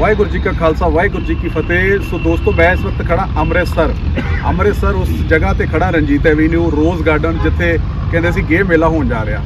ਵਾਹਿਗੁਰੂ ਜੀ ਕਾ ਖਾਲਸਾ, ਵਾਹਿਗੁਰੂ ਜੀ ਕੀ ਫਤਿਹ। ਸੋ ਦੋਸਤੋ, ਮੈਂ ਇਸ ਵਕਤ ਖੜਾ ਅੰਮ੍ਰਿਤਸਰ। ਅੰਮ੍ਰਿਤਸਰ ਉਸ ਜਗ੍ਹਾ ਤੇ ਖੜਾ ਰਣਜੀਤ ਐਵੀਨਿਊ, ਰੋਜ਼ ਗਾਰਡਨ, ਜਿੱਥੇ ਕਹਿੰਦੇ ਸੀ ਗੇ ਮੇਲਾ ਹੋਣ ਜਾ ਰਿਹਾ।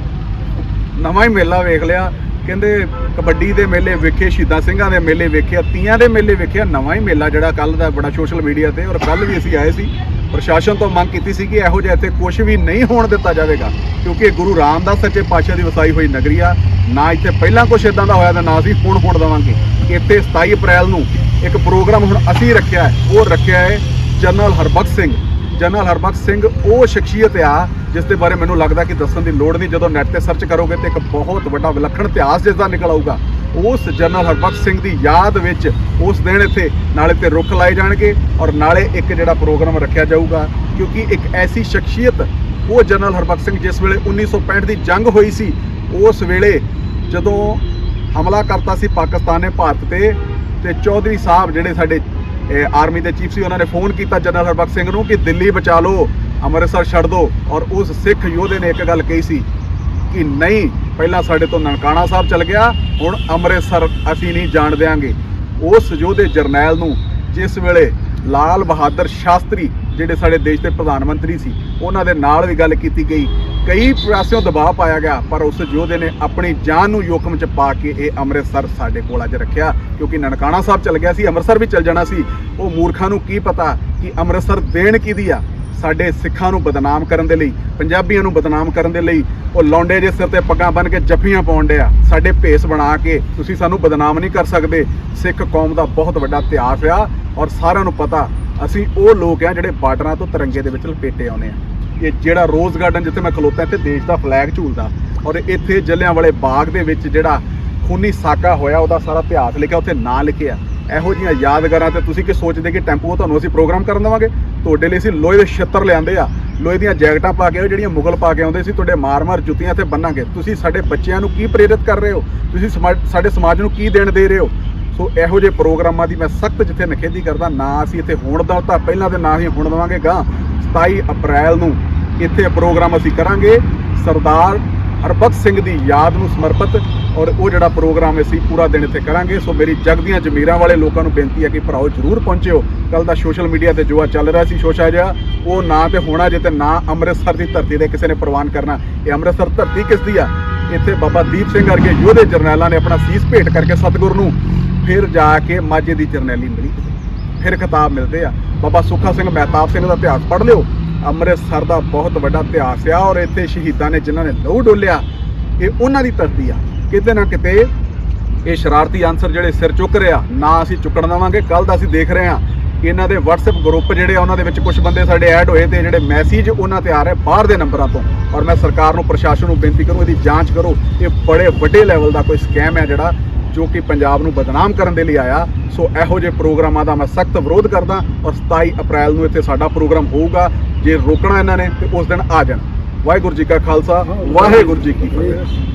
ਨਵਾਂ ਹੀ ਮੇਲਾ ਵੇਖ ਲਿਆ। ਕਹਿੰਦੇ ਕਬੱਡੀ ਦੇ ਮੇਲੇ ਵੇਖੇ, ਸ਼ਹੀਦਾਂ ਸਿੰਘਾਂ ਦੇ ਮੇਲੇ ਵੇਖਿਆ ਤੀਆਂ ਦੇ ਮੇਲੇ ਵੇਖਿਆ ਨਵਾਂ ਹੀ ਮੇਲਾ ਜਿਹੜਾ ਕੱਲ ਦਾ ਬੜਾ ਸੋਸ਼ਲ ਮੀਡੀਆ ਤੇ ਔਰ ਕੱਲ ਵੀ ਅਸੀਂ ਆਏ ਸੀ। ਪ੍ਰਸ਼ਾਸਨ ਤੋਂ ਮੰਗ ਕੀਤੀ ਸੀ ਕਿ ਇਹੋ ਜਿਹਾ ਇੱਥੇ ਕੁਝ ਵੀ ਨਹੀਂ ਹੋਣ ਦਿੱਤਾ ਜਾਵੇਗਾ, ਕਿਉਂਕਿ ਇਹ ਗੁਰੂ ਰਾਮਦਾਸ ਸੱਚੇ ਪਾਤਸ਼ਾਹ ਦੀ ਵਸਾਈ ਹੋਈ ਨਗਰੀ ਆ। ਨਾ ਇੱਥੇ ਪਹਿਲਾਂ ਕੁਝ ਇਦਾਂ ਦਾ ਹੋਇਆ ਤਾਂ ਨਾ ਅਸੀਂ ਹੁਣ ਹੋਣ ਦੇਵਾਂਗੇ। ਇੱਥੇ 27 ਅਪ੍ਰੈਲ ਨੂੰ ਇੱਕ ਪ੍ਰੋਗਰਾਮ ਹੁਣ ਅਸੀਂ ਰੱਖਿਆ ਹੈ, ਉਹ ਰੱਖਿਆ ਹੈ ਜਨਰਲ ਹਰਬਖਸ਼ ਸਿੰਘ। ਜਨਰਲ ਹਰਬਖਸ਼ ਸਿੰਘ, ਉਹ ਸ਼ਖਸੀਅਤ ਆ, ਜਿਸ ਦੇ ਬਾਰੇ ਮੈਨੂੰ ਲੱਗਦਾ ਕਿ ਦੱਸਣ ਦੀ ਲੋੜ ਨਹੀਂ, ਜਦੋਂ ਨੈਟ ਤੇ ਸਰਚ ਕਰੋਗੇ ਤੇ ਇੱਕ ਬਹੁਤ ਵੱਡਾ ਵਿਲੱਖਣ ਇਤਿਹਾਸ ਜਿਸ ਦਾ ਨਿਕਲ ਆਊਗਾ। ਉਸ ਜਨਰਲ ਹਰਬਖਸ਼ ਸਿੰਘ ਦੀ ਯਾਦ ਵਿੱਚ ਉਸ ਦਿਨ ਇੱਥੇ ਨਾਲੇ ਤੇ ਰੁੱਖ ਲਾਏ ਜਾਣਗੇ ਔਰ ਨਾਲੇ ਇੱਕ ਜਿਹੜਾ ਪ੍ਰੋਗਰਾਮ ਰੱਖਿਆ ਜਾਊਗਾ, ਕਿਉਂਕਿ ਇੱਕ ਐਸੀ ਸ਼ਖਸੀਅਤ, ਉਹ ਜਨਰਲ ਹਰਬਖਸ਼ ਸਿੰਘ ਜਿਸ ਵੇਲੇ 1965 ਦੀ ਜੰਗ ਹੋਈ ਸੀ, ਉਸ ਵੇਲੇ ਜਦੋਂ ਹਮਲਾ ਕਰਤਾ ਸੀ ਪਾਕਿਸਤਾਨ ਨੇ ਭਾਰਤ ਤੇ ਤੇ ਚੌਧਰੀ ਸਾਹਿਬ ਜਿਹੜੇ ਸਾਡੇ ਆਰਮੀ ਦੇ ਚੀਫ ਸੀ, ਉਹਨਾਂ ਨੇ ਫੋਨ ਕੀਤਾ ਜਨਰਲ ਹਰਬਖਸ਼ ਸਿੰਘ ਨੂੰ ਕਿ ਦਿੱਲੀ ਬਚਾ ਲਓ, ਅੰਮ੍ਰਿਤਸਰ ਛੱਡ ਦਿਓ ਔਰ ਉਸ ਸਿੱਖ ਯੋਧੇ ਨੇ ਇੱਕ ਗੱਲ ਕਹੀ ਸੀ ਕਿ ਨਹੀਂ, ਪਹਿਲਾਂ ਸਾਡੇ ਤੋਂ ਨਨਕਾਣਾ ਸਾਹਿਬ ਚਲ ਗਿਆ, ਹੁਣ ਅੰਮ੍ਰਿਤਸਰ ਅਸੀਂ ਨਹੀਂ ਜਾਣ ਦਿਆਂਗੇ। ਉਸ ਯੋਧੇ ਜਰਨੈਲ ਨੂੰ ਜਿਸ ਵੇਲੇ ਲਾਲ ਬਹਾਦਰ ਸ਼ਾਸਤਰੀ, ਜਿਹੜੇ ਸਾਡੇ ਦੇਸ਼ ਦੇ ਪ੍ਰਧਾਨ ਮੰਤਰੀ ਸੀ ਉਹਨਾਂ ਦੇ ਨਾਲ ਵੀ ਗੱਲ ਕੀਤੀ ਗਈ। ਕਈ ਪਾਸਿਓਂ ਦਬਾਅ ਪਾਇਆ ਗਿਆ, ਪਰ ਉਸ ਯੋਧੇ ਨੇ ਆਪਣੀ ਜਾਨ ਨੂੰ ਜੋਖਮ 'ਚ ਪਾ ਕੇ ਇਹ ਅੰਮ੍ਰਿਤਸਰ ਸਾਡੇ ਕੋਲ ਅੱਜ ਰੱਖਿਆ, ਕਿਉਂਕਿ ਨਨਕਾਣਾ ਸਾਹਿਬ ਚਲ ਗਿਆ ਸੀ, ਅੰਮ੍ਰਿਤਸਰ ਵੀ ਚਲ ਜਾਣਾ ਸੀ। ਉਹ ਮੂਰਖਾਂ ਨੂੰ ਕੀ ਪਤਾ ਕਿ ਅੰਮ੍ਰਿਤਸਰ ਦੇਣ ਕਿਹਦੀ ਆ? ਸਾਡੇ ਸਿੱਖਾਂ ਨੂੰ ਬਦਨਾਮ ਕਰਨ ਦੇ ਲਈ, ਪੰਜਾਬੀਆਂ ਨੂੰ ਬਦਨਾਮ ਕਰਨ ਦੇ ਲਈ ਉਹ ਲੌਂਡੇ ਜੇ ਸਿਰ ਤੇ ਪੱਗਾਂ ਬੰਨ ਕੇ ਜੱਫੀਆਂ ਪਾਉਣ ਆ। ਸਾਡੇ ਭੇਸ ਬਣਾ ਕੇ ਤੁਸੀਂ ਸਾਨੂੰ ਬਦਨਾਮ ਨਹੀਂ ਕਰ ਸਕਦੇ। ਸਿੱਖ ਕੌਮ ਦਾ ਬਹੁਤ ਵੱਡਾ ਇਤਿਹਾਸ ਆ ਔਰ ਸਾਰਿਆਂ ਨੂੰ ਪਤਾ ਅਸੀਂ ਉਹ ਲੋਕ ਆ ਜਿਹੜੇ ਬਾਰਡਰਾਂ ਤੋਂ ਤਿਰੰਗੇ ਦੇ ਵਿੱਚ ਲਪੇਟੇ ਆਉਨੇ ਆ। ਇਹ ਜਿਹੜਾ ਰੋਜ਼ ਗਾਰਡਨ ਜਿੱਥੇ ਮੈਂ ਖਲੋਤਾ ਇੱਥੇ ਦੇਸ਼ ਦਾ ਫਲੈਗ ਝੂਲਦਾ, ਔਰ ਇੱਥੇ ਜਲਿਆਂ ਬਾਗ ਦੇ ਵਿੱਚ ਜਿਹੜਾ ਖੂਨੀ ਸਾਕਾ ਹੋਇਆ, ਉਹਦਾ ਸਾਰਾ ਇਤਿਹਾਸ ਲਿਖਿਆ, ਉੱਥੇ ਨਾਂ ਲਿਖਿਆ ਇਹੋ ਜਿਹੀਆਂ ਯਾਦਗਾਰਾਂ ਤੇ ਤੁਸੀਂ ਕੀ ਸੋਚਦੇ ਕਿ ਟੈਂਪੂ ਤੁਹਾਨੂੰ ਅਸੀਂ ਪ੍ਰੋਗਰਾਮ ਕਰਨ ਦੇਵਾਂਗੇ? ਤੁਹਾਡੇ ਲਈ ਅਸੀਂ ਲੋਹੇ ਦੇ ਛੱਤਰ ਲਿਆਂਦੇ ਆ। ਲੋਹੇ ਦੀਆਂ ਜੈਕਟਾਂ ਪਾ ਕੇ ਉਹ ਜਿਹੜੀਆਂ ਮੁਗਲ ਪਾ ਕੇ ਆਉਂਦੇ ਸੀ, ਤੁਹਾਡੇ ਮਾਰ-ਮਾਰ ਜੁੱਤੀਆਂ ਤੇ ਬੰਨਾਂਗੇ। ਤੁਸੀਂ ਸਾਡੇ ਬੱਚਿਆਂ ਨੂੰ ਕੀ ਪ੍ਰੇਰਿਤ ਕਰ ਰਹੇ ਹੋ? ਤੁਸੀਂ ਸਮਾਜ- ਸਾਡੇ ਸਮਾਜ ਨੂੰ ਕੀ ਦੇਣ ਦੇ ਰਹੇ ਹੋ? ਸੋ ਇਹੋ ਜਿਹੇ ਪ੍ਰੋਗਰਾਮਾਂ ਦੀ ਮੈਂ ਸਖਤ ਜਿੱਥੇ ਨਖੇਦੀ ਕਰਦਾ, ਨਾ ਅਸੀਂ ਇੱਥੇ ਹੋਣ ਦਾ ਤਾਂ ਪਹਿਲਾਂ ਤੇ ਨਾ ਹੀ ਹੁਣ ਦੇਵਾਂਗੇ ਗਾਂ 27 ਅਪ੍ਰੈਲ ਨੂੰ ਇੱਥੇ ਪ੍ਰੋਗਰਾਮ ਅਸੀਂ ਕਰਾਂਗੇ। ਸਰਦਾਰ ਹਰਬਖਸ਼ ਸਿੰਘ ਦੀ ਯਾਦ ਨੂੰ ਸਮਰਪਿਤ ਔਰ ਉਹ ਜਿਹੜਾ ਪ੍ਰੋਗਰਾਮ ਅਸੀਂ ਪੂਰਾ ਦਿਨ ਇੱਥੇ ਕਰਾਂਗੇ। ਸੋ ਮੇਰੀ ਜਗ ਦੀਆਂ ਜ਼ਮੀਰਾਂ ਵਾਲੇ ਲੋਕਾਂ ਨੂੰ ਬੇਨਤੀ ਹੈ ਕਿ ਭਰਾਓ ਜਰੂਰ ਪਹੁੰਚਿਓ। ਕੱਲ ਦਾ ਸੋਸ਼ਲ ਮੀਡੀਆ ਤੇ ਜੋ ਆ ਚੱਲ ਰਿਹਾ ਸੀ ਸ਼ੋਸ਼ਾ ਜਿਹਾ, ਉਹ ਨਾ ਤੇ ਹੋਣਾ ਜੇ ਤੇ ਨਾ ਅੰਮ੍ਰਿਤਸਰ ਦੀ ਧਰਤੀ ਦੇ ਕਿਸੇ ਨੇ ਪ੍ਰਵਾਨ ਕਰਨਾ। ਇਹ ਅੰਮ੍ਰਿਤਸਰ ਧਰਤੀ ਕਿਸ ਦੀ ਆ? ਇੱਥੇ ਬਾਬਾ ਦੀਪ ਸਿੰਘ ਵਰਗੇ ਯੋਧੇ ਜਰਨੈਲਾਂ ਨੇ ਆਪਣਾ ਸੀਸ ਭੇਟ ਕਰਕੇ ਸਤਿਗੁਰ ਨੂੰ ਫਿਰ ਜਾ ਕੇ ਮਾਝੇ ਦੀ ਜਰਨੈਲੀ ਮਿਲੀ। ਫਿਰ ਖਿਤਾਬ ਮਿਲਦੇ ਆ। ਬਾਬਾ ਸੁੱਖਾ ਸਿੰਘ ਮਹਿਤਾਬ ਸਿੰਘ ਦਾ ਇਤਿਹਾਸ ਪੜ੍ਹ ਲਿਓ। ਅੰਮ੍ਰਿਤਸਰ ਦਾ ਬਹੁਤ ਵੱਡਾ ਇਤਿਹਾਸ ਆ ਔਰ ਇੱਥੇ ਸ਼ਹੀਦਾਂ ਨੇ ਜਿਨ੍ਹਾਂ ਨੇ ਲਹੂ ਡੋਲਿਆ। ਇਹ ਉਹਨਾਂ ਦੀ ਧਰਤੀ ਆ। ਕਿਤੇ ਨਾ ਕਿਤੇ ਇਹ ਸ਼ਰਾਰਤੀ ਅਨਸਰ ਜਿਹੜੇ ਸਿਰ ਚੁੱਕ ਰਿਹਾ ਨਾ ਅਸੀਂ ਚੁੱਕਣ ਦੇਵਾਂਗੇ ਕੱਲ ਦਾ ਅਸੀਂ ਦੇਖ ਰਹੇ ਹਾਂ ਇਹਨਾਂ ਦੇ WhatsApp ਗਰੁੱਪ ਜਿਹੜੇ ਆ, ਉਹਨਾਂ ਦੇ ਵਿੱਚ ਕੁਝ ਬੰਦੇ ਸਾਡੇ ਐਡ ਹੋਏ ਤੇ ਜਿਹੜੇ ਮੈਸੇਜ ਉਹਨਾਂ ਤੇ ਆ ਰਹੇ ਬਾਹਰ ਦੇ ਨੰਬਰਾਂ ਤੋਂ। ਔਰ ਮੈਂ ਸਰਕਾਰ ਨੂੰ, ਪ੍ਰਸ਼ਾਸਨ ਨੂੰ ਬੇਨਤੀ ਕਰੂੰ, ਇਹਦੀ ਜਾਂਚ ਕਰੋ। ਇਹ ਬੜੇ ਵੱਡੇ ਲੈਵਲ ਦਾ ਕੋਈ ਸਕੈਮ ਹੈ ਜਿਹੜਾ ਜੋ ਕਿ ਪੰਜਾਬ ਨੂੰ ਬਦਨਾਮ ਕਰਨ ਦੇ ਲਈ ਆਇਆ ਸੋ ਇਹੋ ਜਿਹੇ ਪ੍ਰੋਗਰਾਮਾਂ ਦਾ ਮੈਂ ਸਖਤ ਵਿਰੋਧ ਕਰਦਾ ਔਰ 27 ਅਪ੍ਰੈਲ ਨੂੰ ਇੱਥੇ ਸਾਡਾ ਪ੍ਰੋਗਰਾਮ ਹੋਊਗਾ ਜੇ ਰੋਕਣਾ ਇਹਨਾਂ ਨੇ ਤੇ ਉਸ ਦਿਨ ਆ ਜਾਣ। ਵਾਹਿਗੁਰੂ ਜੀ ਕਾ ਖਾਲਸਾ ਵਾਹਿਗੁਰੂ ਜੀ ਕੀ ਫਤਿਹ।